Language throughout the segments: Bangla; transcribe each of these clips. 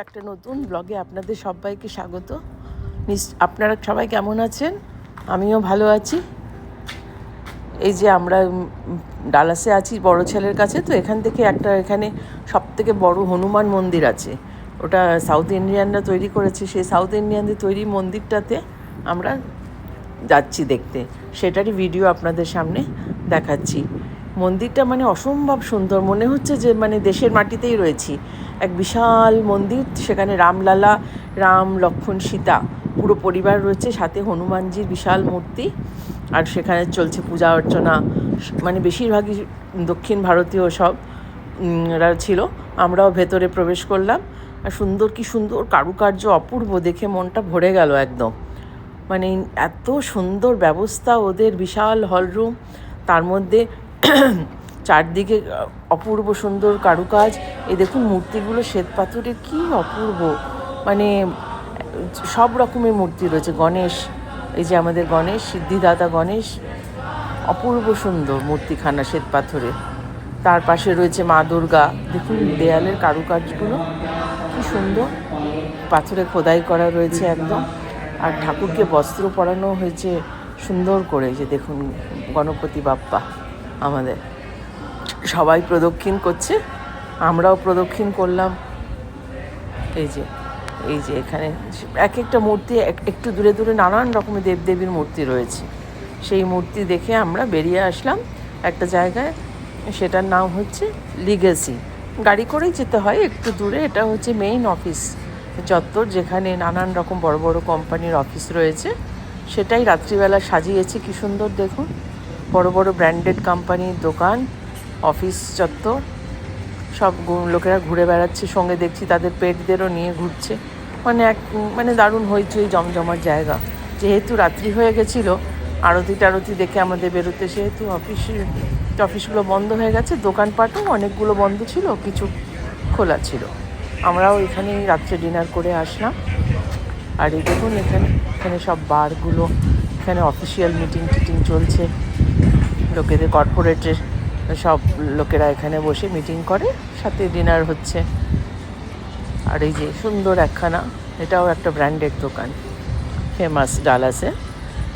একটা নতুন ব্লগে আপনাদের সবাইকে স্বাগত। নিস- আপনারা সবাই কেমন আছেন? আমিও ভালো আছি। এই যে আমরা ডালাসে আছি বড় ছেলের কাছে, তো এখান থেকে একটা এখানে সব থেকে বড় হনুমান মন্দির আছে। ওটা সাউথ ইন্ডিয়ানরা তৈরি করেছে। সেই সাউথ ইন্ডিয়ানদের তৈরি মন্দিরটাতে আমরা যাচ্ছি দেখতে। সেটারই ভিডিও আপনাদের সামনে দেখাচ্ছি। মন্দিরটা মানে অসম্ভব সুন্দর। মনে হচ্ছে যে মানে দেশের মাটিতেই রয়েছি। এক বিশাল মন্দির, সেখানে রামলালা, রাম লক্ষ্মণ সীতা পুরো পরিবার রয়েছে, সাথে হনুমানজির বিশাল মূর্তি আর সেখানে চলছে পূজা অর্চনা। মানে বেশিরভাগই দক্ষিণ ভারতীয় সব ছিল। আমরাও ভেতরে প্রবেশ করলাম। আর সুন্দর, কি সুন্দর কারুকার্য অপূর্ব দেখে মনটা ভরে গেল একদম। মানে এত সুন্দর ব্যবস্থা, ওদের বিশাল হলরুম তার মধ্যে চারদিকে অপূর্ব সুন্দর কারুকাজ। এই দেখুন মূর্তিগুলো, শ্বেত পাথরের কী অপূর্ব। মানে সব রকমের মূর্তি রয়েছে। গণেশ, এই যে আমাদের গণেশ, সিদ্ধিদাতা গণেশ, অপূর্ব সুন্দর মূর্তিখানা শ্বেত পাথরের। তার পাশে রয়েছে মা দুর্গা। দেখুন দেয়ালের কারুকাজগুলো কি সুন্দর। পাথরে খোদাই করা রয়েছে একদম। আর ঠাকুরকে বস্ত্র পরানো হয়েছে সুন্দর করে। যে দেখুন গণপতি বাপ্পা। আমাদের। সবাই প্রদক্ষিণ করছে, আমরাও প্রদক্ষিণ করলাম। এই যে এই যে এখানে এক একটা মূর্তি, এক- একটু দূরে দূরে নানান রকমের দেবদেবীর মূর্তি রয়েছে। সেই মূর্তি দেখে আমরা বেরিয়ে আসলাম একটা জায়গায়, সেটার নাম হচ্ছে লিগেসি গাড়ি করেই যেতে হয়, একটু দূরে, এটা হচ্ছে মেইন অফিস চত্বর, যেখানে নানান রকম বড় বড় কোম্পানির অফিস রয়েছে। সেটাই রাত্রিবেলা সাজিয়েছে, কি সুন্দর দেখুন। বড় বড় ব্র্যান্ডেড কোম্পানির দোকান অফিস চত্বর সব লোকেরা ঘুরে বেড়াচ্ছে, সঙ্গে দেখছি তাদের পেটদেরও নিয়ে ঘুরছে। মানে এক মানে দারুণ হইচই জমজমার জায়গা। যেহেতু রাত্রি হয়ে গেছিল, আরতি টারতি দেখে আমাদের বেরোতে সেহেতু অফিস অফিসগুলো বন্ধ হয়ে গেছে, দোকানপাটও অনেকগুলো বন্ধ ছিল, কিছু খোলা ছিল। আমরাও এখানেই রাত্রে ডিনার করে আসলাম। আর এই দেখুন এখানে এখানে সব বারগুলো এখানে অফিসিয়াল মিটিং টিটিং চলছে। লোকেদের কর্পোরেটের সব লোকেরা এখানে বসে মিটিং করে। সাথে ডিনার হচ্ছে। আর এই যে সুন্দর একখানা, এটাও একটা ব্র্যান্ডেড দোকান। ফেমাস ডালাসে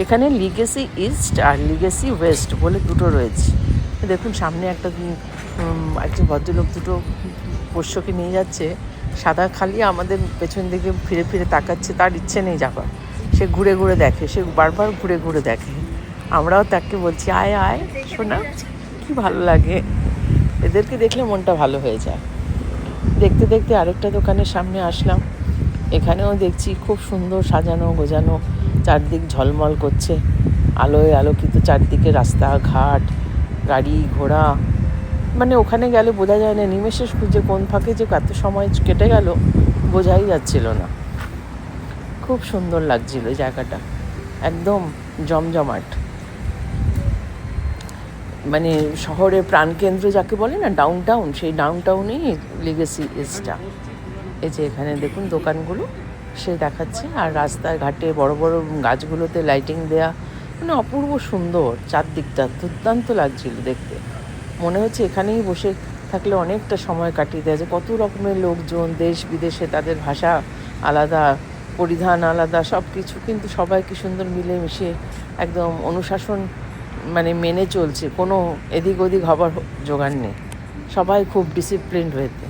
এখানে লিগেসি ইস্ট আর লিগেসি ওয়েস্ট বলে দুটো রয়েছে। দেখুন, সামনে একটা একজন ভদ্রলোক দুটো পোষ্যকে নিয়ে যাচ্ছে। সাদা খালি আমাদের পেছন দিকে ফিরে ফিরে তাকাচ্ছে, তার ইচ্ছে নেই যাবার। সে ঘুরে ঘুরে দেখে, সে বারবার ঘুরে ঘুরে দেখে। আমরাও তাকে বলছি, আয় আয়, শোনা, কি ভালো লাগে। এদেরকে দেখলে মনটা ভালো হয়ে যায়। দেখতে দেখতে আরেকটা দোকানের সামনে আসলাম। এখানেও দেখছি খুব সুন্দর সাজানো, গোজানো, চারদিক ঝলমল করছে। আলোয় আলোকিত চারদিকে রাস্তাঘাট গাড়ি, ঘোড়া। মানে ওখানে গেলে বোঝা যায় না, নিমেষে খুঁজে কোন ফাঁকে যে কত সময় কেটে গেল, বোঝাই যাচ্ছিল না। খুব সুন্দর লাগছিল জায়গাটা। একদম জমজমাট। মানে শহরের প্রাণকেন্দ্র যাকে বলে না ডাউন টাউন সেই ডাউন টাউনেই লিগেসি ইস্টটা এই যে এখানে দেখুন দোকানগুলো, সে দেখাচ্ছে। আর রাস্তায় ঘাটে বড় বড় গাছগুলোতে লাইটিং দেয়া মানে অপূর্ব সুন্দর, চারদিকটা দুর্দান্ত লাগছিল দেখতে। মনে হচ্ছে এখানেই বসে থাকলে অনেকটা সময় কাটিয়ে দেওয়া যায়। কত রকমের লোকজন, দেশ বিদেশে তাদের ভাষা আলাদা, পরিধান আলাদা সব কিছু কিন্তু সবাই কি সুন্দর মিলেমিশে একদম অনুশাসন মানে মেনে চলছে, কোনো এদিক ওদিক হবার জোগাড় নেই। সবাই খুব ডিসিপ্লিনড হয়েছে।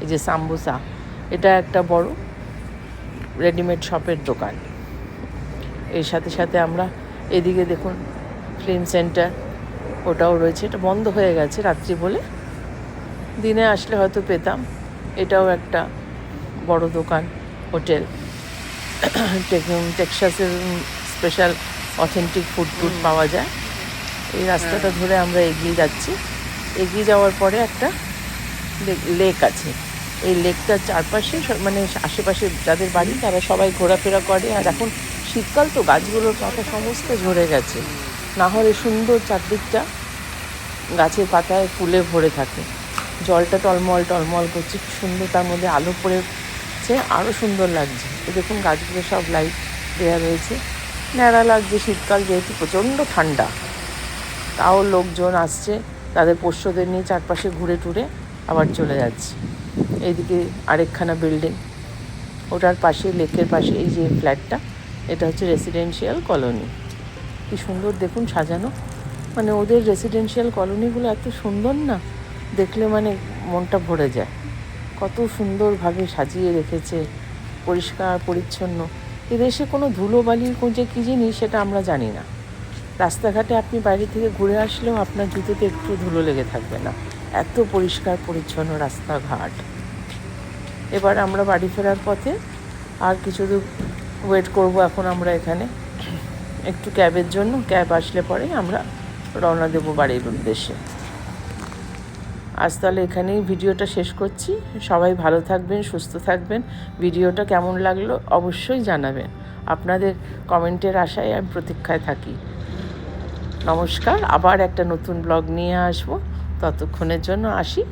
এই যে সাম্বুসা, এটা একটা বড় রেডিমেড শপের দোকান। এর সাথে সাথে আমরা এদিকে দেখুন ফিল্ম সেন্টার ওটাও রয়েছে। এটা বন্ধ হয়ে গেছে রাত্রি বলে। দিনে আসলে হয়তো পেতাম, এটাও একটা বড় দোকান, হোটেল। টেক্সাসের স্পেশাল অথেন্টিক ফুড টুড পাওয়া যায়। এই রাস্তাটা ধরে আমরা এগিয়ে যাচ্ছি। এগিয়ে যাওয়ার পরে একটা লেক আছে। এই লেকটার চারপাশে মানে আশেপাশে যাদের বাড়ি তারা সবাই ঘোরাফেরা করে। আর এখন শীতকাল তো গাছগুলোর পাতা সমস্ত ঝরে গেছে। না হলে সুন্দর চারদিকটা গাছের পাতায় ফুলে ভরে থাকে। জলটা টলমল টলমল করছে কি সুন্দর তার মধ্যে আলো পড়েছে আরও সুন্দর লাগছে। দেখুন গাছগুলো সব লাইট দেওয়া রয়েছে। ন্যাড়া লাগছে শীতকাল যেহেতু প্রচণ্ড ঠান্ডা। তাও লোকজন আসছে, তাদের পোষ্যদের নিয়ে চারপাশে ঘুরে টুরে আবার চলে যাচ্ছে। এইদিকে আরেকখানা বিল্ডিং ওটার পাশে, লেকের পাশে এই যে ফ্ল্যাটটা এটা হচ্ছে রেসিডেন্সিয়াল কলোনি কি সুন্দর দেখুন সাজানো। মানে ওদের রেসিডেন্সিয়াল কলোনিগুলো এত সুন্দর না, দেখলে মানে মনটা ভরে যায়। কত সুন্দরভাবে সাজিয়ে রেখেছে, পরিষ্কার, পরিচ্ছন্ন। এদেশে কোনো ধুলোবালির যে কী জিনিস সেটা আমরা জানি না। রাস্তাঘাটে আপনি বাইরে থেকে ঘুরে আসলেও আপনার জুতোতে একটু ধুলো লেগে থাকবে না। এত পরিষ্কার পরিচ্ছন্ন রাস্তাঘাট। এবার আমরা বাড়ি ফেরার পথে আর কিছু দূর ওয়েট করব এখন আমরা এখানে। একটু ক্যাবের জন্য। ক্যাব আসলে পরে আমরা রওনা দেবো বাড়ির উদ্দেশ্যে। আজ তাহলে এখানেই ভিডিওটা শেষ করছি। সবাই ভালো থাকবেন, সুস্থ থাকবেন। ভিডিওটা কেমন লাগল অবশ্যই জানাবেন। আপনাদের কমেন্টের আশায় আমি প্রতীক্ষায় থাকি। নমস্কার, আবার একটা নতুন ব্লগ নিয়ে আসব। ততক্ষণের জন্য আসি।